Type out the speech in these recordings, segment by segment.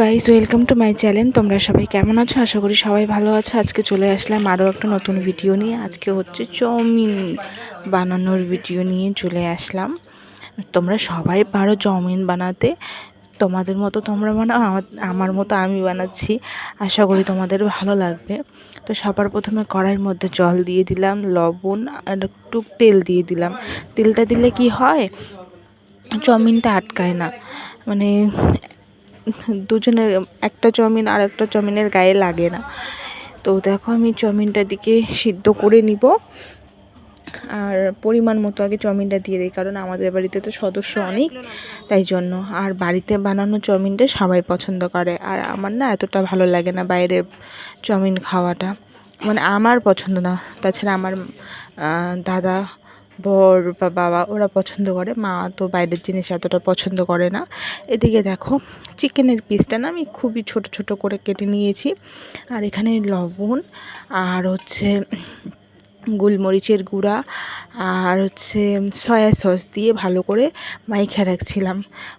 Guys welcome to my channel তোমরা সবাই কেমন আছো? আশা করি সবাই ভালো আছো। আজকে চলে আসলাম আরও একটা নতুন ভিডিও নিয়ে। আজকে হচ্ছে চাউমিন বানানোর ভিডিও নিয়ে চলে আসলাম। তোমরা সবাই পারো চাউমিন বানাতে। তোমাদের মতো তোমরা বানাও আমার- মতো আমি বানাচ্ছি। আশা করি তোমাদের ভালো লাগবে। তো সবার প্রথমে কড়াইয়ের মধ্যে জল দিয়ে দিলাম, লবণ আর একটু তেল দিয়ে দিলাম। তেলটা দিলে কি হয়? চাউমিনটা আটকায় না। মানে দুজনের একটা চাউমিন আর একটা চাউমিনের গায়ে লাগে না। তো দেখো আমি চাউমিনটা দিকে সিদ্ধ করে নিব। আর পরিমাণ মতো আগে চাউমিনটা দিয়ে দিই কারণ আমাদের বাড়িতে তো সদস্য অনেক। তাই জন্য। আর বাড়িতে বানানো চাউমিনটা সবাই পছন্দ করে। আর আমার না এতটা ভালো লাগে না বাইরের চাউমিন খাওয়াটা। মানে আমার পছন্দ না। তাছাড়া আমার দাদা বর বা বাবা ওরা পছন্দ করে, মা তো বাইরের জিনিস এতটা পছন্দ করে না। এদিকে দেখো চিকেনের পিসটা না আমি খুবই ছোট ছোট করে কেটে নিয়েছি। আর এখানে লবণ আর হচ্ছে গোলমরিচের গুঁড়া আর হচ্ছে সয়া সস দিয়ে ভালো করে মাইখা রাখছিলাম।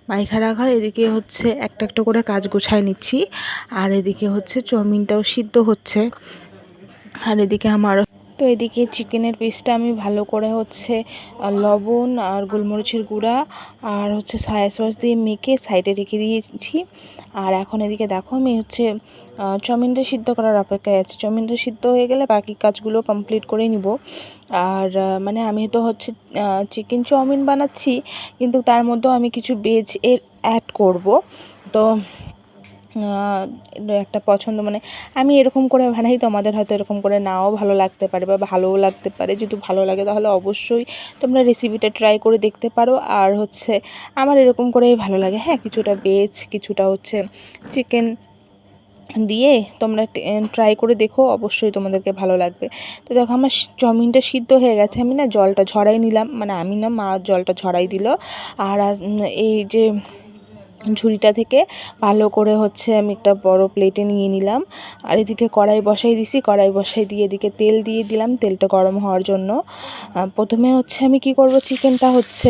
মাইখা রাখার এদিকে হচ্ছে একটা একটা করে কাজ গোছায় নিচ্ছি। আর এদিকে হচ্ছে চাউমিনটাও সিদ্ধ হচ্ছে। আর এদিকে আমার তো এদিকে চিকেনের পিসটা আমি ভালো করে হচ্ছে লবণ আর গোলমরিচের গুঁড়া আর হচ্ছে সয়া সস দিয়ে মেখে সাইডে রেখে দিয়েছি। আর এখন এদিকে দেখো আমি হচ্ছে চাউমিনটা সিদ্ধ করার অপেক্ষায় আছি। চাউমিনটা সিদ্ধ হয়ে গেলে বাকি কাজগুলো কমপ্লিট করে নিব। আর মানে আমি তো হচ্ছে চিকেন চাউমিন বানাচ্ছি, কিন্তু তার মধ্যেও আমি কিছু ভেজ এর অ্যাড করব। তো একটা পছন্দ মানে আমি এরকম করে বানাই তোমাদের হয়তো এরকম করে নাও ভালো লাগতে পারে বা ভালোও লাগতে পারে। যদি ভালো লাগে তাহলে অবশ্যই তোমরা রেসিপিটা ট্রাই করে দেখতে পারো। আর হচ্ছে আমার এরকম করেই ভালো লাগে। হ্যাঁ কিছুটা ভেজ কিছুটা হচ্ছে চিকেন দিয়ে তোমরা ট্রাই করে দেখো। অবশ্যই তোমাদেরকে ভালো লাগবে। তো দেখো, আমার চাউমিনটা সিদ্ধ হয়ে গেছে। আমি না জলটা ঝরাই নিলাম। মানে আমি না মা জলটা ঝরাই দিল। আর এই যে ঝুড়িটা থেকে ভালো করে হচ্ছে আমি একটা বড় প্লেটে নিয়ে নিলাম। আর এদিকে কড়াই বসাই দিছি, কড়াই বসাই দিয়ে এদিকে তেল দিয়ে দিলাম, তেলটা গরম হওয়ার জন্য। প্রথমে হচ্ছে আমি কি করব চিকেনটা হচ্ছে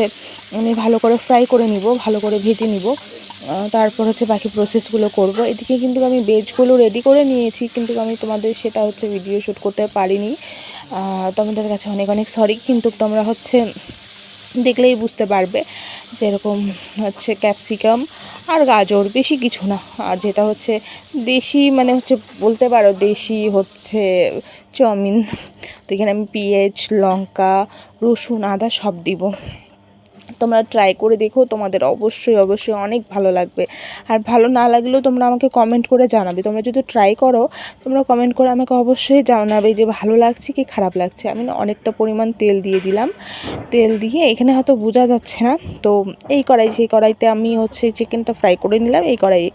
আমি ভালো করে ফ্রাই করে নিব, ভালো করে ভেজে নিব। তারপর হচ্ছে বাকি প্রসেসগুলো করব। এদিকে কিন্তু আমি ভেজগুলো রেডি করে নিয়েছি, কিন্তু আমি তোমাদের সেটা হচ্ছে ভিডিও শ্যুট করতে পারিনি। তোমাদের কাছে অনেক অনেক সরি কিন্তু তোমরা হচ্ছে দেখলেই বুঝতে পারবে যেরকম হচ্ছে ক্যাপসিকাম আর গাজর, বেশি কিছু না। আর যেটা হচ্ছে দেশি মানে হচ্ছে বলতে পারো দেশি হচ্ছে চাউমিন। তো এখানে আমি পেঁয়াজ, লঙ্কা, রসুন, আদা সব দিব। তোমরা ট্রাই করে দেখো, তোমাদের অবশ্যই অবশ্যই অনেক ভালো লাগবে। আর ভালো না লাগলেও তোমরা আমাকে কমেন্ট করে জানাবে। তোমরা যদি ট্রাই করো, তোমরা কমেন্ট করে আমাকে অবশ্যই জানাবে যে ভালো লাগছে কি খারাপ লাগছে। আমি না অনেকটা পরিমাণ তেল দিয়ে দিলাম। তেল দিয়ে এখানে হয়তো বোঝা যাচ্ছে না। তো এই কড়াই, সেই কড়াইতে আমি হচ্ছে চিকেনটা ফ্রাই করে নিলাম এই কড়াইয়ে।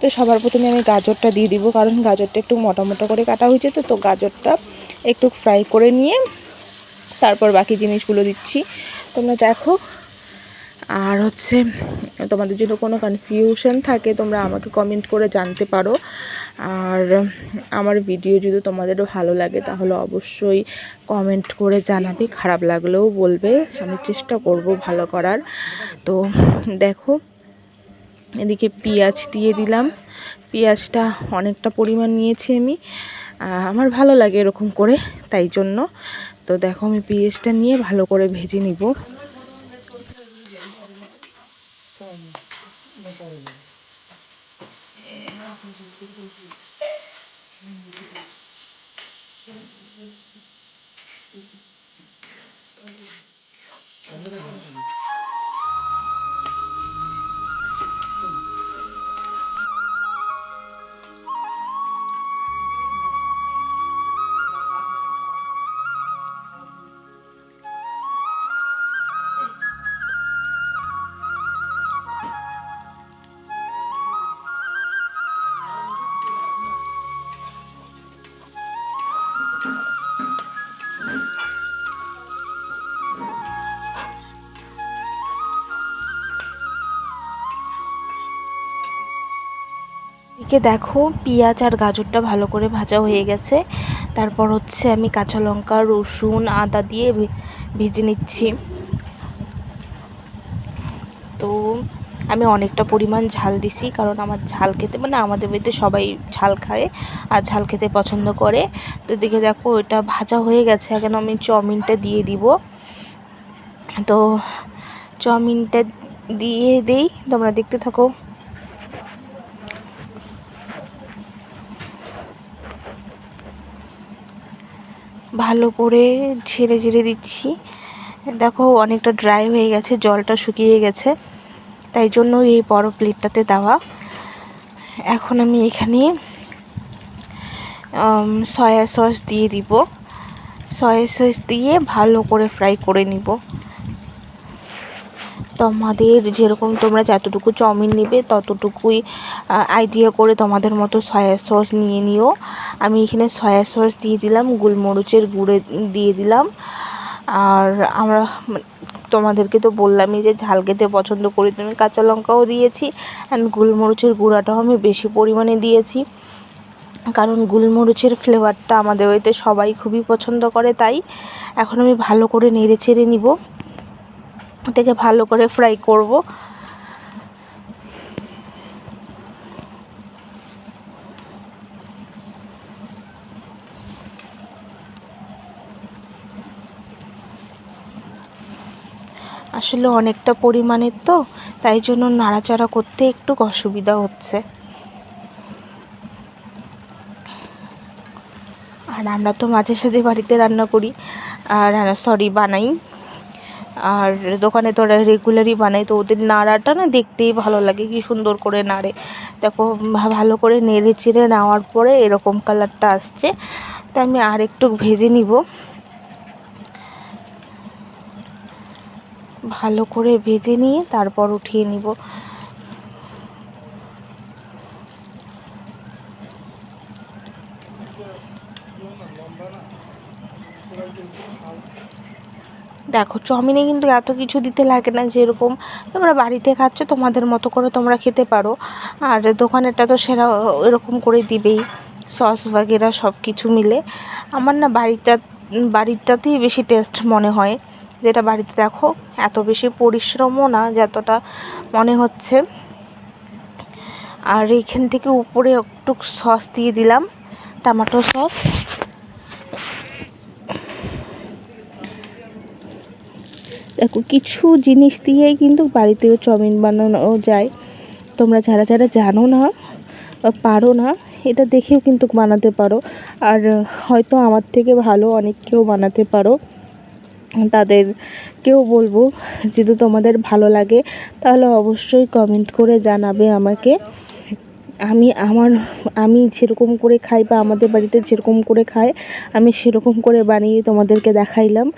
তো সবার প্রথমে আমি গাজরটা দিয়ে দিব, কারণ গাজরটা একটু মোটা মোটা করে কাটা হয়েছে তো তো গাজরটা একটু ফ্রাই করে নিয়ে তারপর বাকি জিনিসগুলো দিচ্ছি। তোমরা দেখো আর হচ্ছে, তোমাদের যদি কোনো কনফিউশন থাকে, তোমরা আমাকে কমেন্ট করে জানতে পারো। আর আমার ভিডিও যদি তোমাদেরও ভালো লাগে, তাহলে অবশ্যই কমেন্ট করে জানাবে, খারাপ লাগলেও বলবে। আমি চেষ্টা করব ভালো করার। তো দেখো, এদিকে পেঁয়াজ দিয়ে দিলাম। পেঁয়াজটা অনেকটা পরিমাণ নিয়েছি আমি। আমার ভালো লাগে এরকম করে, তাই জন্য। তো দেখো, আমি পেঁয়াজটা নিয়ে ভালো করে ভেজে নিব। এদিকে দেখো পেঁয়াজ আর গাজরটা ভালো করে ভাজা হয়ে গেছে। তারপর হচ্ছে আমি কাঁচা লঙ্কা, রসুন, আদা দিয়ে ভেজে নিচ্ছি। তো আমি অনেকটা পরিমাণ ঝাল দিছি কারণ আমার ঝাল খেতে মানে আমাদের বাড়িতে সবাই ঝাল খায় আর ঝাল খেতে পছন্দ করে। তো দেখে দেখো এটা ভাজা হয়ে গেছে, এখন আমি চাউমিনটা দিয়ে দিব। তো চাউমিনটা দিয়ে দেই, তোমরা দেখতে থাকো। ভালো করে ঝেড়ে ঝেড়ে দিচ্ছি। দেখো অনেকটা ড্রাই হয়ে গেছে, জলটা শুকিয়ে গেছে। তাই জন্য এই বড় প্লেটটাতে দেওয়া। এখন আমি এখানে সয়া সস দিয়ে দিব। সয়া সস দিয়ে ভালো করে ফ্রাই করে নিব। তোমাদের যেরকম তোমরা যতটুকু চাউমিন নেবে, ততটুকুই আইডিয়া করে তোমাদের মতো সয়া সস নিয়ে নিও। আমি এখানে সয়া সস দিয়ে দিলাম, গোলমরিচের গুঁড়ে দিয়ে দিলাম। আর আমরা, তোমাদেরকে তো বললামই যে ঝাল খেতে পছন্দ করি, তুমি কাঁচা লঙ্কাও দিয়েছি অ্যান্ড গোলমরিচের গুঁড়াটাও আমি বেশি পরিমাণে দিয়েছি। কারণ গোলমরিচের ফ্লেভারটা আমাদের বাড়িতে সবাই খুবই পছন্দ করে, তাই এখন আমি ভালো করে নেড়ে চেড়ে নিব। এটাকে ভালো করে ফ্রাই করব। আসলে অনেকটা পরিমাণের তো, তাই জন্য নাড়াচাড়া করতে একটু অসুবিধা হচ্ছে। আর আমরা তো মাঝে সাঝে বাড়িতে রান্না করি, আর সরি বানাই। আর দোকানে তো ওরা রেগুলারই বানায়, তো ওদের নাড়াটা না দেখতেই ভালো লাগে, কি সুন্দর করে নাড়ে। দেখো ভালো করে নেড়ে চেড়ে নেওয়ার পরে এরকম কালারটা আসছে। তো আমি আর একটু ভেজে নিব। ভালো করে ভেজে নিয়ে তারপর উঠিয়ে নিব। দেখো, চাউমিনে কিন্তু এত কিছু দিতে লাগে না যেরকম তোমরা বাড়িতে খাচ্ছ, তোমাদের মতো করে তোমরা খেতে পারো। আর দোকানেরটা তো সেরা এরকম করে দিবেই, সস বাগেরা সব কিছু মিলে। আমার না বাড়িটা, বাড়িটাতেই বেশি টেস্ট মনে হয়। যেটা বাড়িতে দেখো, এত বেশি পরিশ্রমও না যতটা মনে হচ্ছে। আর এইখান থেকে উপরে একটু সস দিয়ে দিলাম, টমেটো সস। দেখো, কিছু জিনিস দিয়েই কিন্তু বাড়িতেও চাউমিন বানানো যায়। তোমরা যারা যারা জানো না পারো না, এটা দেখেও কিন্তু বানাতে পারো। আর হয়তো আমার থেকে ভালো অনেক কেউ বানাতে পারো। তাদেরকেও বলব, যদি তোমাদের ভালো লাগে, তাহলে অবশ্যই কমেন্ট করে জানাবে আমাকে। আমি আমার, আমি যেরকম করে খাই বা আমাদের বাড়িতে যেরকম করে খায়, আমি সেরকম করে বানিয়ে তোমাদেরকে দেখাইলাম।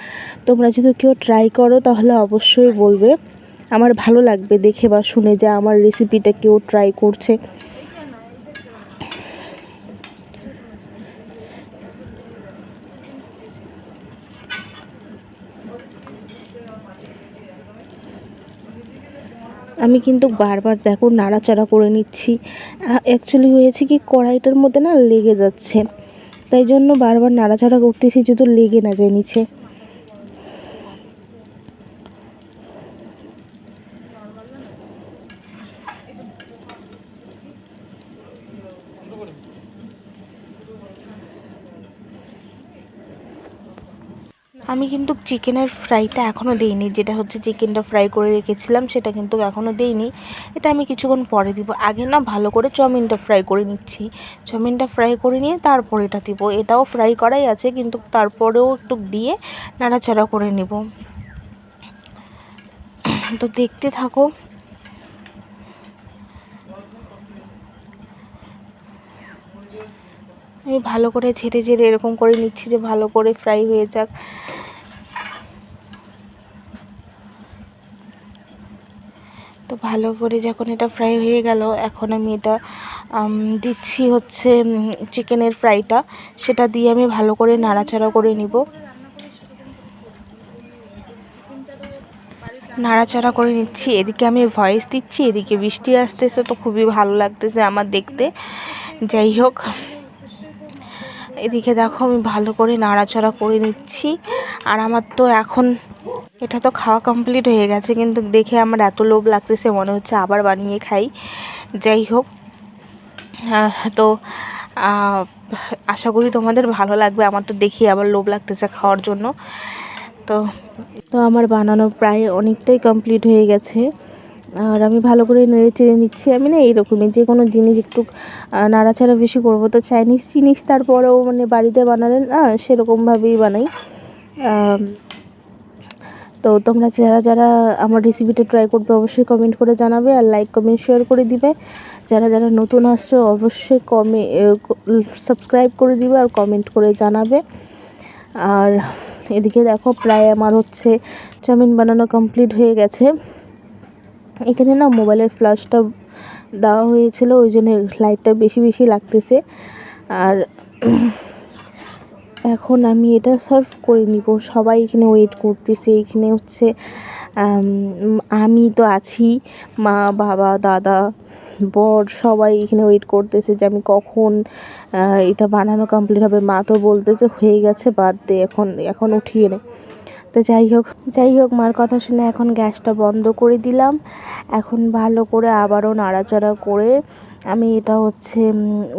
তোমরা যদি কেউ ট্রাই করো তাহলে অবশ্যই বলবে। আমার ভালো লাগবে দেখে বা শুনে যে আমার রেসিপিটা কেউ ট্রাই করছে। আমি কিন্তু বারবার দেখো নাড়াচাড়া করে নিচ্ছি। অ্যাকচুয়ালি হয়েছে কি কড়াইটার মধ্যে না লেগে যাচ্ছে। তাই জন্য বারবার নাড়াচাড়া করতেছি যদি লেগে না যায় নিচে। আমি কিন্তু চিকেনের ফ্রাইটা এখনও দিইনি। যেটা হচ্ছে চিকেনটা ফ্রাই করে রেখেছিলাম, সেটা কিন্তু এখনও দিইনি। এটা আমি কিছুক্ষণ পরে দিব। আগে না ভালো করে চাউমিনটা ফ্রাই করে নিচ্ছি। চাউমিনটা ফ্রাই করে নিয়ে তারপর এটা দিব। এটাও ফ্রাই করাই আছে, কিন্তু তারপরেও একটু দিয়ে নাড়াচাড়া করে নেব। তো দেখতে থাকো। আমি ভালো করে ঝেড়ে ঝেড়ে এরকম করে নিচ্ছি যে ভালো করে ফ্রাই হয়ে যাক। তো ভালো করে যখন এটা ফ্রাই হয়ে গেল, এখন আমি এটা দিচ্ছি হচ্ছে চিকেনের ফ্রাইটা সেটা দিয়ে আমি ভালো করে নাড়াচাড়া করে নিব। নাড়াচাড়া করে নিচ্ছি। এদিকে আমি ভয়েস দিচ্ছি, এদিকে বৃষ্টি আসতেছে তো খুবই ভালো লাগতেছে আমার দেখতে। যাই হোক, এদিকে দেখো আমি ভালো করে নাড়াচাড়া করে নিচ্ছি। আর আমার তো এখন এটা তো খাওয়া কমপ্লিট হয়ে গেছে, কিন্তু দেখে আমার এত লোভ লাগতেছে, মনে হচ্ছে আবার বানিয়ে খাই। যাই হোক তো আশা করি তোমাদের ভালো লাগবে, আমার তো দেখি আবার লোভ লাগতেছে খাওয়ার জন্য। তো তো আমার বানানো প্রায় অনেকটাই কমপ্লিট হয়ে গেছে। আর আমি ভালো করে নেড়ে চেড়ে নিচ্ছি, আমি না এইরকমই, যে কোনো জিনিস একটু নাড়াচাড়া বেশি করব। তো চাইনিজ জিনিস তারপরেও মানে বাড়িতে বানালেন না সেরকমভাবেই বানাই। তো তোমরা যারা যারা আমার রেসিপিটা ট্রাই করবে অবশ্যই কমেন্ট করে জানাবে আর লাইক কমেন্ট শেয়ার করে দিবে। যারা যারা নতুন আসছো অবশ্যই কমে সাবস্ক্রাইব করে দিবে আর কমেন্ট করে জানাবে। আর এদিকে দেখো প্রায় আমার হচ্ছে চাউমিন বানানো কমপ্লিট হয়ে গেছে। এখানে না মোবাইলের ফ্ল্যাশটা দেওয়া হয়েছিল, ওই জন্য লাইটটা বেশি বেশি লাগতেছে। আর এখন আমি এটা সার্ভ করে নিব। সবাই এখানে ওয়েট করতেছে, এখানে হচ্ছে আমি তো আছি, মা, বাবা, দাদা, বর সবাই এখানে ওয়েট করতেছে যে আমি কখন এটা বানানো কমপ্লিট হবে। মা তো বলতেছে হয়ে গেছে, বাদ দে, এখন এখন উঠিয়ে নে। তো যাই হোক যাই হোক, মার কথা শুনে এখন গ্যাসটা বন্ধ করে দিলাম। এখন ভালো করে আবারও নাড়াচাড়া করে আমি এটা হচ্ছে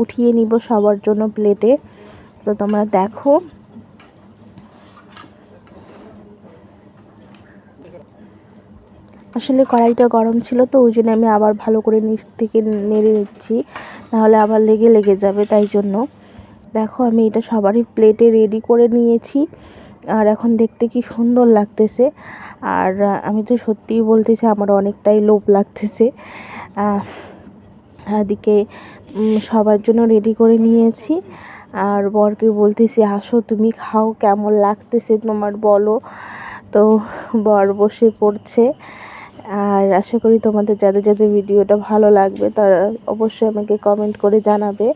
উঠিয়ে নিব সবার জন্য প্লেটে তো তোমরা দেখো। আসলে কড়াইটা গরম ছিল তো, ওই জন্য আমি আবার ভালো করে নিচ থেকে নেড়ে নিচ্ছি। নাহলে আবার লেগে লেগে যাবে, তাই জন্য। দেখো, আমি এটা সবারই প্লেটে রেডি করে নিয়েছি। আর এখন দেখতে কি সুন্দর লাগতেছে। আর আমি তো সত্যিই বলতেছি, আমার অনেকটাই লোভ লাগতেছে। এদিকে সবার জন্য রেডি করে নিয়েছি। আর বরকে বলতেছি, আসো, তুমি খাও, কেমন লাগতেছে তোমার বলো। তো বর বসে পড়ছে। আর আশা করি তোমাদের যাদের যাদের ভিডিওটা ভালো লাগবে, তারা অবশ্যই আমাকে কমেন্ট করে জানাবে।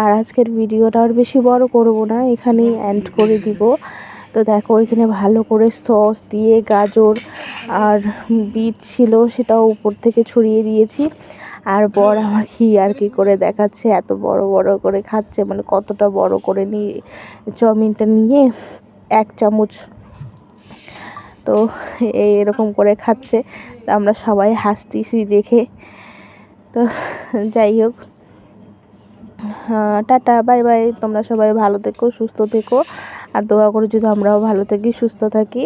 আর আজকের ভিডিওটা আর বেশি বড় করব না, এখানেই এন্ড করে দিব। তো দেখো, এখানে ভালো করে সস দিয়ে গাজর আর বিট ছিল, সেটাও উপর থেকে ছড়িয়ে দিয়েছি। আর বর আমাকে আর কি করে দেখাচ্ছে, এত বড় বড় করে খাচ্ছে মানে কতটা বড় করে নিয়ে, চাউমিনটা নিয়ে এক চামচ। তো এরকম করে খাচ্ছে, তো আমরা সবাই হাসতেছি দেখে। তো যাই হোক টাটা, বাই বাই, তোমরা সবাই ভালো থেকো, সুস্থ থেকো। আর দোয়া করে যদি আমরাও ভালো থাকি, সুস্থ থাকি।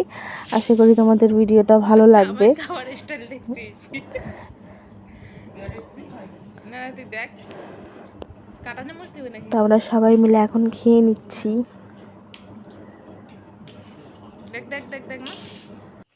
আশা করি তোমাদের ভিডিওটা ভালো লাগবে। তো আমরা সবাই মিলে এখন খেয়ে নিচ্ছি। দেখ দেখ দেখ দেখ না।